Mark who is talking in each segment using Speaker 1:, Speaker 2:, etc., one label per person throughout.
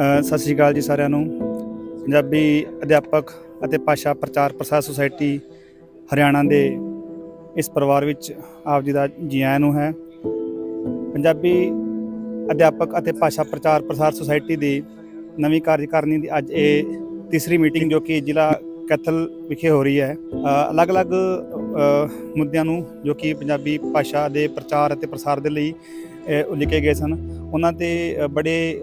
Speaker 1: ਸਤਿ ਸ਼੍ਰੀ ਅਕਾਲ ਜੀ ਸਾਰਿਆਂ ਨੂੰ। ਪੰਜਾਬੀ ਅਧਿਆਪਕ ਅਤੇ ਭਾਸ਼ਾ ਪ੍ਰਚਾਰ ਪ੍ਰਸਾਰ ਸੁਸਾਇਟੀ ਹਰਿਆਣਾ ਦੇ ਇਸ ਪਰਿਵਾਰ ਵਿੱਚ ਆਪ ਜੀ ਦਾ ਜੀ ਆਇਆਂ ਨੂੰ ਹੈ। ਪੰਜਾਬੀ ਅਧਿਆਪਕ ਅਤੇ ਭਾਸ਼ਾ ਪ੍ਰਚਾਰ ਪ੍ਰਸਾਰ ਸੁਸਾਇਟੀ ਦੀ ਨਵੀਂ ਕਾਰਜਕਾਰਨੀ ਦੀ ਅੱਜ ਇਹ ਤੀਸਰੀ ਮੀਟਿੰਗ ਜੋ ਕਿ ਜ਼ਿਲ੍ਹਾ ਕੈਥਲ ਵਿਖੇ ਹੋ ਰਹੀ ਹੈ। ਅਲੱਗ-ਅਲੱਗ ਮੁੱਦਿਆਂ ਨੂੰ ਜੋ ਕਿ ਪੰਜਾਬੀ ਭਾਸ਼ਾ ਦੇ ਪ੍ਰਚਾਰ ਅਤੇ ਪ੍ਰਸਾਰ ਦੇ ਲਈ ਉਲੀਕੇ ਗਏ ਸਨ। ਉਹਨਾਂ ਤੇ ਬੜੇ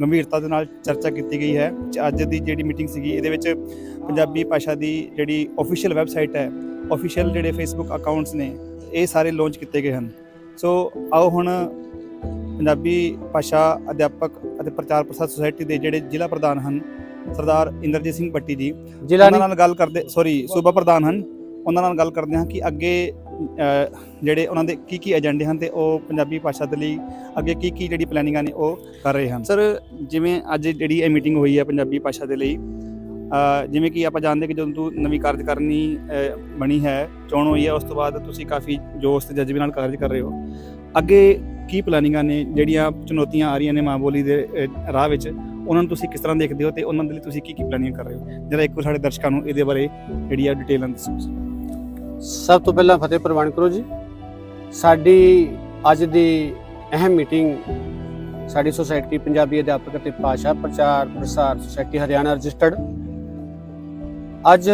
Speaker 1: ਗੰਭੀਰਤਾ ਦੇ ਨਾਲ ਚਰਚਾ ਕੀਤੀ ਗਈ ਹੈ। ਅੱਜ ਦੀ ਜਿਹੜੀ ਮੀਟਿੰਗ ਸੀਗੀ ਇਹਦੇ ਵਿੱਚ ਪੰਜਾਬੀ ਭਾਸ਼ਾ ਦੀ ਜਿਹੜੀ ਅਫੀਸ਼ੀਅਲ ਵੈਬਸਾਈਟ ਹੈ ਅਫੀਸ਼ੀਅਲ ਜਿਹੜੇ ਫੇਸਬੁੱਕ ਅਕਾਊਂਟਸ ਨੇ ਇਹ ਸਾਰੇ ਲਾਂਚ ਕੀਤੇ ਗਏ ਹਨ। ਸੋ ਆਓ ਹੁਣ ਪੰਜਾਬੀ ਭਾਸ਼ਾ ਅਧਿਆਪਕ ਅਤੇ ਪ੍ਰਚਾਰ ਪ੍ਰਸਾਰ ਸੁਸਾਇਟੀ ਦੇ ਜਿਹੜੇ ਜ਼ਿਲ੍ਹਾ ਪ੍ਰਧਾਨ ਹਨ ਸਰਦਾਰ ਇੰਦਰਜੀਤ ਸਿੰਘ ਪੱਟੀ ਜੀ ਉਹਨਾਂ ਨਾਲ ਗੱਲ ਕਰਦੇ ਸੌਰੀ ਸੂਬਾ ਪ੍ਰਧਾਨ ਹਨ। ਉਹਨਾਂ ਨਾਲ ਗੱਲ ਕਰਦੇ ਹਾਂ ਕਿ ਅੱਗੇ ਜਿਹੜੇ ਉਹਨਾਂ ਦੇ ਕੀ ਕੀ ਏਜੰਡੇ ਹਨ ਤੇ ਉਹ ਪੰਜਾਬੀ ਭਾਸ਼ਾ ਦੇ ਲਈ ਅੱਗੇ ਕੀ ਕੀ ਜਿਹੜੀ ਪਲੈਨਿੰਗਾਂ ਨੇ ਉਹ ਕਰ ਰਹੇ ਹਨ? ਸਰ ਜਿਵੇਂ ਅੱਜ ਜਿਹੜੀ ਇਹ ਮੀਟਿੰਗ ਹੋਈ ਹੈ ਪੰਜਾਬੀ ਭਾਸ਼ਾ ਦੇ ਲਈ ਜਿਵੇਂ ਕਿ ਆਪਾਂ ਜਾਣਦੇ ਕਿ ਜਦੋਂ ਤੂੰ ਨਵੀਂ ਕਾਰਜਕਾਰਨੀ ਅ, ਬਣੀ ਹੈ ਚੋਣ ਹੋਈ ਹੈ ਉਸ ਤੋਂ ਬਾਅਦ ਤੁਸੀਂ ਕਾਫੀ ਜੋਸ਼ ਤੇ ਜਜ਼ਬੇ ਨਾਲ ਕਾਰਜ ਕਰ ਰਹੇ ਹੋ। ਅੱਗੇ ਕੀ ਪਲੈਨਿੰਗਾਂ ਨੇ ਜਿਹੜੀਆਂ ਚੁਣੌਤੀਆਂ ਆ ਰਹੀਆਂ ਨੇ ਮਾਂ ਬੋਲੀ ਦੇ ਰਾਹ ਵਿੱਚ ਉਹਨਾਂ ਨੂੰ ਤੁਸੀਂ ਕਿਸ ਤਰ੍ਹਾਂ ਦੇਖਦੇ ਹੋ ਤੇ ਉਹਨਾਂ ਦੇ ਲਈ ਤੁਸੀਂ ਕੀ ਕੀ ਪਲੈਨਿੰਗ ਕਰ ਰਹੇ ਹੋ? ਜਰਾ ਇੱਕ ਵਾਰ ਸਾਡੇ ਦਰਸ਼ਕਾਂ ਨੂੰ ਇਹਦੇ ਬਾਰੇ ਜਿਹੜੀ ਆ ਡਿਟੇਲਾਂ ਦੱਸੋ।
Speaker 2: ਸਭ ਤੋਂ ਪਹਿਲਾਂ ਫਤਿਹ ਪ੍ਰਵਾਨ ਕਰੋ ਜੀ। ਸਾਡੀ ਅੱਜ ਦੀ ਅਹਿਮ ਮੀਟਿੰਗ ਸਾਡੀ ਸੁਸਾਇਟੀ, ਪੰਜਾਬੀ ਅਧਿਆਪਕ ਅਤੇ ਭਾਸ਼ਾ ਪ੍ਰਚਾਰ ਪ੍ਰਸਾਰ ਸੁਸਾਇਟੀ ਹਰਿਆਣਾ ਰਜਿਸਟਰਡ। ਅੱਜ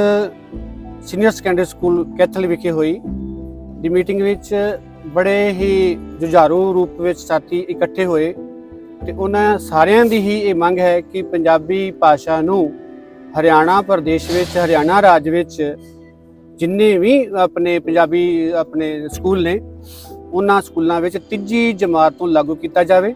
Speaker 2: ਸੀਨੀਅਰ ਸੈਕੰਡਰੀ ਸਕੂਲ ਕੈਥਲ ਵਿਖੇ ਹੋਈ। ਦੀ ਮੀਟਿੰਗ ਵਿੱਚ ਬੜੇ ਹੀ ਜੁਝਾਰੂ ਰੂਪ ਵਿੱਚ ਸਾਥੀ ਇਕੱਠੇ ਹੋਏ ਤੇ ਉਹਨਾਂ ਸਾਰਿਆਂ ਦੀ ਹੀ ਇਹ ਮੰਗ ਹੈ ਕਿ ਪੰਜਾਬੀ ਭਾਸ਼ਾ ਨੂੰ ਹਰਿਆਣਾ ਪ੍ਰਦੇਸ਼ ਵਿੱਚ, ਹਰਿਆਣਾ ਰਾਜ ਵਿੱਚ ਜਿੰਨੇ ਵੀ ਆਪਣੇ ਪੰਜਾਬੀ, ਆਪਣੇ ਸਕੂਲ ਨੇ, ਉਹਨਾਂ ਸਕੂਲਾਂ ਵਿੱਚ ਤੀਜੀ ਜਮਾਤ ਤੋਂ ਲਾਗੂ ਕੀਤਾ ਜਾਵੇ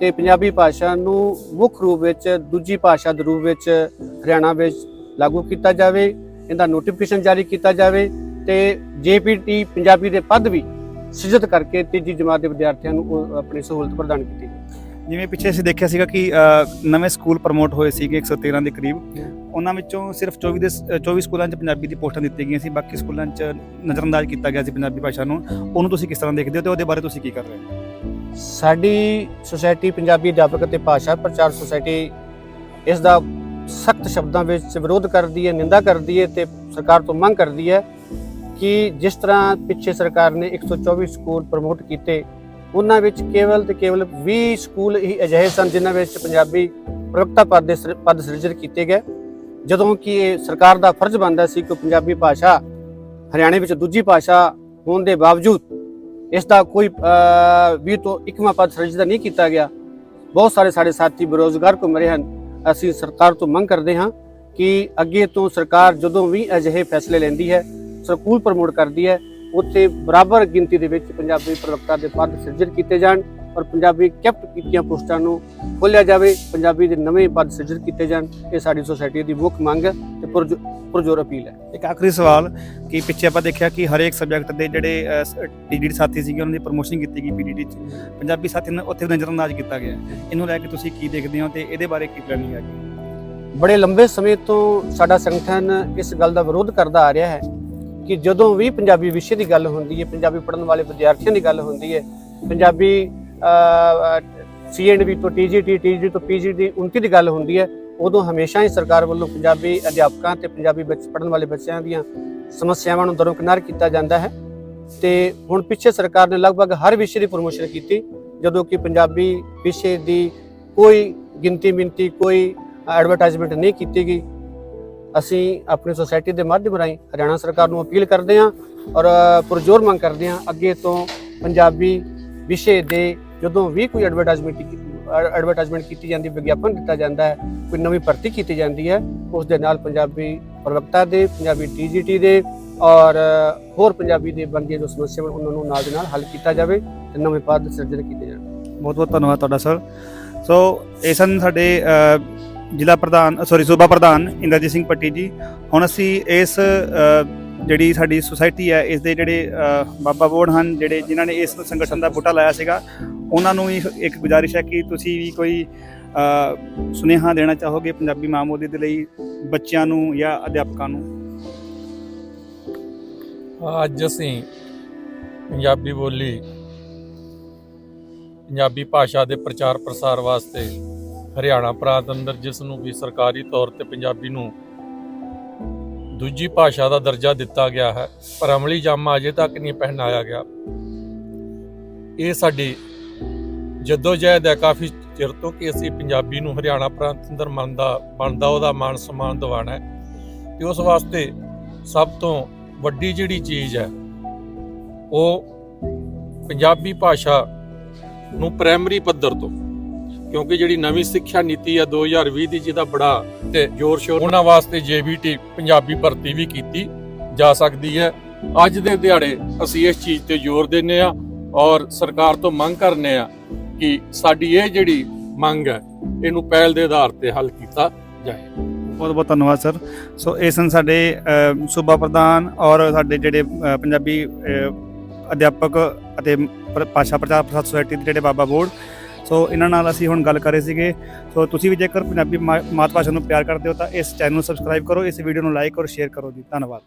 Speaker 2: ਤੇ ਪੰਜਾਬੀ ਭਾਸ਼ਾ ਨੂੰ ਮੁੱਖ ਰੂਪ ਵਿੱਚ ਦੂਜੀ ਭਾਸ਼ਾ ਦੇ ਰੂਪ ਵਿੱਚ ਹਰਿਆਣਾ ਵਿੱਚ ਲਾਗੂ ਕੀਤਾ ਜਾਵੇ, ਇਹਦਾ ਨੋਟੀਫਿਕੇਸ਼ਨ ਜਾਰੀ ਕੀਤਾ ਜਾਵੇ ਤੇ ਜੇਪੀਟੀ ਪੰਜਾਬੀ ਦੇ ਪਦ ਵੀ ਸਿਰਜਤ ਕਰਕੇ ਤੀਜੀ ਜਮਾਤ ਦੇ ਵਿਦਿਆਰਥੀਆਂ ਨੂੰ ਉਹ ਆਪਣੀ ਸਹੂਲਤ ਪ੍ਰਦਾਨ ਕੀਤੀ ਜਾਵੇ।
Speaker 1: ਜਿਵੇਂ ਪਿੱਛੇ ਅਸੀਂ ਦੇਖਿਆ ਸੀਗਾ ਕਿ ਅ, ਨਵੇਂ ਸਕੂਲ ਪ੍ਰਮੋਟ ਹੋਏ ਸੀਗੇ 113 ਦੇ ਕਰੀਬ। ਉਹਨਾਂ ਵਿੱਚੋਂ ਸਿਰਫ 24 ਦੇ ਸ- ਅ, 24 ਸਕੂਲਾਂ 'ਚ ਪੰਜਾਬੀ ਦੀ ਪੋਸਟਾਂ ਦਿੱਤੀਆਂ ਗਈਆਂ ਸੀ ਬਾਕੀ ਸਕੂਲਾਂ 'ਚ ਨਜ਼ਰਅੰਦਾਜ਼ ਕੀਤਾ ਗਿਆ ਸੀ ਪੰਜਾਬੀ ਭਾਸ਼ਾ ਨੂੰ। ਉਹਨੂੰ ਤੁਸੀਂ ਕਿਸ ਤਰ੍ਹਾਂ ਦੇਖਦੇ ਹੋ ਤੇ ਉਹਦੇ ਬਾਰੇ ਤੁਸੀਂ ਕੀ ਕਰ ਰਹੇ ਹੋ?
Speaker 2: ਸਾਡੀ ਸੁਸਾਇਟੀ ਪੰਜਾਬੀ ਅਧਿਆਪਕ ਅਤੇ ਭਾਸ਼ਾ ਪ੍ਰਚਾਰ ਸੁਸਾਇਟੀ ਇਸ ਦਾ ਸਖਤ ਸ਼ਬਦਾਂ ਵਿੱਚ ਵਿਰੋਧ ਕਰਦੀ ਹੈ ਨਿੰਦਾ ਕਰਦੀ ਹੈ ਤੇ ਸਰਕਾਰ ਤੋਂ ਮੰਗ ਕਰਦੀ ਹੈ ਕਿ ਜਿਸ ਤਰ੍ਹਾਂ ਪਿੱਛੇ ਸਰਕਾਰ ਨੇ 124 ਸਕੂਲ ਪ੍ਰਮੋਟ ਕੀਤੇ ਉਹਨਾਂ ਵਿੱਚ ਕੇਵਲ ਤੇ ਕੇਵਲ 20 ਸਕੂਲ ਹੀ ਅਜਿਹੇ ਸਨ ਜਿਨ੍ਹਾਂ ਵਿੱਚ ਪੰਜਾਬੀ ਪ੍ਰਵਕਤਾ ਪਦ ਦੇ ਸਿਰ- ਪਦ ਸਿਰਜਿਤ ਕੀਤੇ ਗਏ। ਜਦੋਂ ਕਿ ਇਹ ਸਰਕਾਰ ਦਾ ਫਰਜ਼ ਬਣਦਾ ਸੀ ਕਿ ਪੰਜਾਬੀ ਭਾਸ਼ਾ ਹਰਿਆਣੇ ਵਿੱਚ ਦੂਜੀ ਭਾਸ਼ਾ ਹੋਣ ਦੇ ਬਾਵਜੂਦ ਇਸ ਦਾ ਕੋਈ ਅਹ, ਵੀ ਤੋਂ ਇਕਮਾ ਪਦ ਸਿਰਜਿਤ ਨਹੀਂ ਕੀਤਾ ਗਿਆ। ਬਹੁਤ ਸਾਰੇ ਸਾਡੇ ਸਾਥੀ ਬੇਰੋਜ਼ਗਾਰ ਘੁੰਮ ਰਹੇ ਹਨ। ਅਸੀਂ ਸਰਕਾਰ ਤੋਂ ਮੰਗ ਕਰਦੇ ਹਾਂ ਕਿ ਅੱਗੇ ਤੋਂ ਸਰਕਾਰ ਜਦੋਂ ਵੀ ਅਜਿਹੇ ਫੈਸਲੇ ਲੈਂਦੀ ਹੈ ਸਕੂਲ ਪ੍ਰਮੋਟ ਕਰਦੀ ਹੈ ਉੱਥੇ ਬਰਾਬਰ ਗਿਣਤੀ ਦੇ ਵਿੱਚ ਪੰਜਾਬੀ ਪ੍ਰਵਕਤਾ ਦੇ ਪਦ ਸਿਰਜਿਤ ਕੀਤੇ ਜਾਣ ਔਰ ਪੰਜਾਬੀ ਕੈਪਟ ਕੀਤੀਆਂ ਪੋਸਟਾਂ ਨੂੰ ਖੋਲ੍ਹਿਆ ਜਾਵੇ ਪੰਜਾਬੀ ਦੇ ਨਵੇਂ ਪਦ ਸਿਰਜਿਤ ਕੀਤੇ ਜਾਣ ਇਹ ਸਾਡੀ ਸੁਸਾਇਟੀ ਦੀ ਮੁੱਖ ਮੰਗ ਹੈ ਤੇ ਪੁਰਜੋ- ਪੁਰਜੋਰ ਅਪੀਲ ਹੈ।
Speaker 1: ਇੱਕ ਆਖਰੀ ਸਵਾਲ ਕਿ ਪਿੱਛੇ ਆਪਾਂ ਦੇਖਿਆ ਕਿ ਹਰੇਕ ਸਬਜੈਕਟ ਦੇ ਜਿਹੜੇ ਟੀਡੀਡੀ ਸਾਥੀ ਸੀਗੇ ਉਹਨਾਂ ਦੀ ਪ੍ਰਮੋਸ਼ਨ ਕੀਤੀ ਗਈ ਪੀਡੀਡੀ 'ਚ। ਪੰਜਾਬੀ ਸਾਥੀ ਨੂੰ ਉੱਥੇ ਨਜ਼ਰਅੰਦਾਜ਼ ਕੀਤਾ ਗਿਆ ਇਹਨੂੰ ਲੈ ਕੇ ਤੁਸੀਂ ਕੀ ਦੇਖਦੇ ਹੋ ਤੇ ਇਹਦੇ ਬਾਰੇ ਕੀ ਪਲੈਨਿੰਗ ਹੈ
Speaker 2: ਬੜੇ ਲੰਬੇ ਸਮੇਂ ਤੋਂ ਸਾਡਾ ਸੰਗਠਨ ਇਸ ਗੱਲ ਦਾ ਵਿਰੋਧ ਕਰਦਾ ਆ ਰਿਹਾ ਹੈ ਕਿ ਜਦੋਂ ਵੀ ਪੰਜਾਬੀ ਵਿਸ਼ੇ ਦੀ ਗੱਲ ਹੁੰਦੀ ਹੈ, ਪੰਜਾਬੀ ਪੜ੍ਹਨ ਵਾਲੇ ਵਿਦਿਆਰਥੀਆਂ ਦੀ ਗੱਲ ਹੁੰਦੀ ਹੈ, ਪੰਜਾਬੀ ਸੀਐਨਬੀ ਤੋਂ ਟੀਜੀਟੀ ਟੀਜੀ ਤੋਂ ਪੀਜੀਟੀ ਉਨਕੀ ਦੀ ਗੱਲ ਹੁੰਦੀ ਹੈ, ਉਦੋਂ ਹਮੇਸ਼ਾ ਹੀ ਸਰਕਾਰ ਵੱਲੋਂ ਪੰਜਾਬੀ ਅਧਿਆਪਕਾਂ ਤੇ ਪੰਜਾਬੀ ਬੱਚ, ਪੜ੍ਹਨ ਵਾਲੇ ਬੱਚਿਆਂ ਦੀਆਂ ਸਮੱਸਿਆਵਾਂ ਨੂੰ ਦਰੋਕਿਨਾਰ ਕੀਤਾ ਜਾਂਦਾ ਹੈ। ਤੇ ਹੁਣ ਪਿੱਛੇ ਸਰਕਾਰ ਨੇ ਲਗਭਗ ਹਰ ਵਿਸ਼ੇ ਦੀ ਪ੍ਰਮੋਸ਼ਨ ਕੀਤੀ, ਜਦੋਂ ਕਿ ਪੰਜਾਬੀ ਵਿਸ਼ੇ ਦੀ ਕੋਈ ਗਿਣਤੀ ਮਿੰਤੀ ਕੋਈ ਐਡਵਰਟਾਈਜ਼ਮੈਂਟ ਨਹੀਂ ਕੀਤੀ ਗਈ। ਅਸੀਂ ਆਪਣੀ ਸੋਸਾਇਟੀ ਦੇ ਮਾਧਿਅਮ ਰਾਹੀਂ ਹਰਿਆਣਾ ਸਰਕਾਰ ਨੂੰ ਅਪੀਲ ਕਰਦੇ ਹਾਂ ਔਰ ਪੁਰਜੋਰ ਮੰਗ ਕਰਦੇ ਹਾਂ ਅੱਗੇ ਤੋਂ ਪੰਜਾਬੀ ਵਿਸ਼ੇ ਦੇ ਜਦੋਂ ਵੀ ਕੋਈ ਐਡਵਰਟਾਈਜ਼ਮੈਂਟ ਐਡਵਰਟਾਈਜ਼ਮੈਂਟ ਕੀਤੀ ਜਾਂਦੀ, ਵਿਗਿਆਪਨ ਦਿੱਤਾ ਜਾਂਦਾ ਹੈ, ਕੋਈ ਨਵੀਂ ਭਰਤੀ ਕੀਤੀ ਜਾਂਦੀ ਹੈ, ਉਸ ਦੇ ਨਾਲ ਪੰਜਾਬੀ ਪ੍ਰਵਕਤਾ ਦੇ, ਪੰਜਾਬੀ ਟੀਜੀਟੀ ਦੇ ਔਰ ਹੋਰ ਪੰਜਾਬੀ ਦੇ ਬੰਦੀਆਂ ਜੋ ਸਮੱਸਿਆਵਾਂ ਉਹਨਾਂ ਨੂੰ ਨਾਲ ਦੇ ਨਾਲ ਹੱਲ ਕੀਤਾ ਜਾਵੇ ਤੇ ਨਵੇਂ ਪਦ ਸਿਰਜਣ ਕੀਤੇ ਜਾਣ।
Speaker 1: ਬਹੁਤ ਬਹੁਤ ਧੰਨਵਾਦ ਤੁਹਾਡਾ, ਸਰ। ਸੋ ਇਹ ਸਨ ਸਾਡੇ ਜ਼ਿਲ੍ਹਾ ਪ੍ਰਧਾਨ ਸੌਰੀ ਸੂਬਾ ਪ੍ਰਧਾਨ ਇੰਦਰਜੀਤ ਸਿੰਘ ਪੱਟੀ ਜੀ, ਹੁਣ ਅਸੀਂ ਇਸ ਜਿਹੜੀ ਸਾਡੀ ਸੁਸਾਇਟੀ ਹੈ, ਇਸ ਦੇ ਜਿਹੜੇ ਬਾਬਾ ਬੋੜ ਹਨ, ਜਿਹੜੇ ਜਿਨ੍ਹਾਂ ਨੇ ਇਸ ਸੰਗਠਨ ਦਾ ਬੂਟਾ ਲਾਇਆ ਸੀਗਾ, ਉਹਨਾਂ ਨੂੰ ਵੀ ਇੱਕ ਗੁਜ਼ਾਰਿਸ਼ ਹੈ ਕਿ ਤੁਸੀਂ ਵੀ ਕੋਈ ਸੁਨੇਹਾ ਦੇਣਾ ਚਾਹੋਗੇ ਪੰਜਾਬੀ ਮਾਂ ਬੋਲੀ ਦੇ ਲਈ ਬੱਚਿਆਂ ਨੂੰ ਜਾਂ ਅਧਿਆਪਕਾਂ ਨੂੰ?
Speaker 3: ਅੱਜ ਅਸੀਂ ਪੰਜਾਬੀ ਬੋਲੀ, ਪੰਜਾਬੀ ਭਾਸ਼ਾ ਦੇ ਪ੍ਰਚਾਰ ਪ੍ਰਸਾਰ ਵਾਸਤੇ ਹਰਿਆਣਾ ਪ੍ਰਾਂਤ ਅੰਦਰ ਜਿਸ ਨੂੰ ਵੀ ਸਰਕਾਰੀ ਤੌਰ ਤੇ ਪੰਜਾਬੀ ਨੂੰ ਦੂਜੀ ਭਾਸ਼ਾ ਦਾ ਦਰਜਾ ਦਿੱਤਾ ਗਿਆ ਹੈ, ਪਰ ਅਮਲੀ ਜਾਮਾ ਅਜੇ ਤੱਕ ਨਹੀਂ ਪਹਿਨਾਇਆ ਗਿਆ। ਇਹ ਸਾਡੀ ਜਦੋਜਹਿਦ ਹੈ। ਕਾਫੀ ਚਿਰ ਤੋਂ ਕਿ ਅਸੀਂ ਪੰਜਾਬੀ ਨੂੰ ਹਰਿਆਣਾ ਪ੍ਰਾਂਤ ਅੰਦਰ ਮੰਨਦਾ ਬਣਦਾ ਉਹਦਾ ਮਾਨ ਸਨਮਾਨ ਦਿਵਾਉਣਾ ਹੈ। ਤੇ ਉਸ ਵਾਸਤੇ ਸਭ ਤੋਂ ਵੱਡੀ ਜਿਹੜੀ ਚੀਜ਼ ਹੈ, ਉਹ ਪੰਜਾਬੀ ਭਾਸ਼ਾ ਨੂੰ ਪ੍ਰਾਇਮਰੀ ਪੱਧਰ ਤੋਂ ਕਿਉਂਕਿ ਜਿਹੜੀ ਨਵੀਂ ਸਿੱਖਿਆ ਨੀਤੀ ਹੈ 2020 ਦੀ, ਜਿਹਦਾ ਬੜਾ ਤੇ ਜ਼ੋਰ ਸ਼ੋਰ, ਉਹਨਾਂ ਵਾਸਤੇ ਜੀਬੀਟੀ ਪੰਜਾਬੀ ਭਰਤੀ ਵੀ ਕੀਤੀ ਜਾ ਸਕਦੀ ਹੈ। ਅੱਜ ਦੇ ਦਿਹਾੜੇ ਅਸੀਂ ਇਸ ਚੀਜ਼ ਤੇ ਜ਼ੋਰ ਦਿੰਨੇ ਆ ਔਰ ਸਰਕਾਰ ਤੋਂ ਮੰਗ ਕਰਨੇ ਆ ਕਿ ਸਾਡੀ ਇਹ ਜਿਹੜੀ ਮੰਗ ਹੈ, ਇਹਨੂੰ ਪਹਿਲ ਦੇ ਆਧਾਰ ਤੇ ਹੱਲ ਕੀਤਾ ਜਾਏ।
Speaker 1: ਬਹੁਤ ਬਹੁਤ ਧੰਨਵਾਦ, ਸਰ। ਸੋ ਇਹ ਸਨ ਸਾਡੇ ਸੂਬਾ ਪ੍ਰਧਾਨ ਔਰ ਸਾਡੇ ਜਿਹੜੇ ਪੰਜਾਬੀ ਅਧਿਆਪਕ ਅਤੇ ਭਾਸ਼ਾ ਪ੍ਰਚਾਰ ਪ੍ਰਸਾਰ ਸੁਸਾਇਟੀ ਦੇ ਜਿਹੜੇ ਬਾਬਾ ਬੋਰਡ ਸੋ ਇਹਨਾਂ ਨਾਲ ਅਸੀਂ ਹੁਣ ਗੱਲ ਕਰ ਰਹੇ ਸੀਗੇ। ਸੋ ਤੁਸੀਂ ਵੀ ਜੇਕਰ ਪੰਜਾਬੀ ਮਾ- ਮਾਤ ਭਾਸ਼ਾ ਨੂੰ ਪਿਆਰ ਕਰਦੇ ਹੋ ਤਾਂ ਇਸ ਚੈਨਲ ਨੂੰ ਸਬਸਕ੍ਰਾਈਬ ਕਰੋ, ਇਸ ਵੀਡੀਓ ਨੂੰ ਲਾਈਕ ਔਰ ਸ਼ੇਅਰ ਕਰੋ ਜੀ। ਧੰਨਵਾਦ।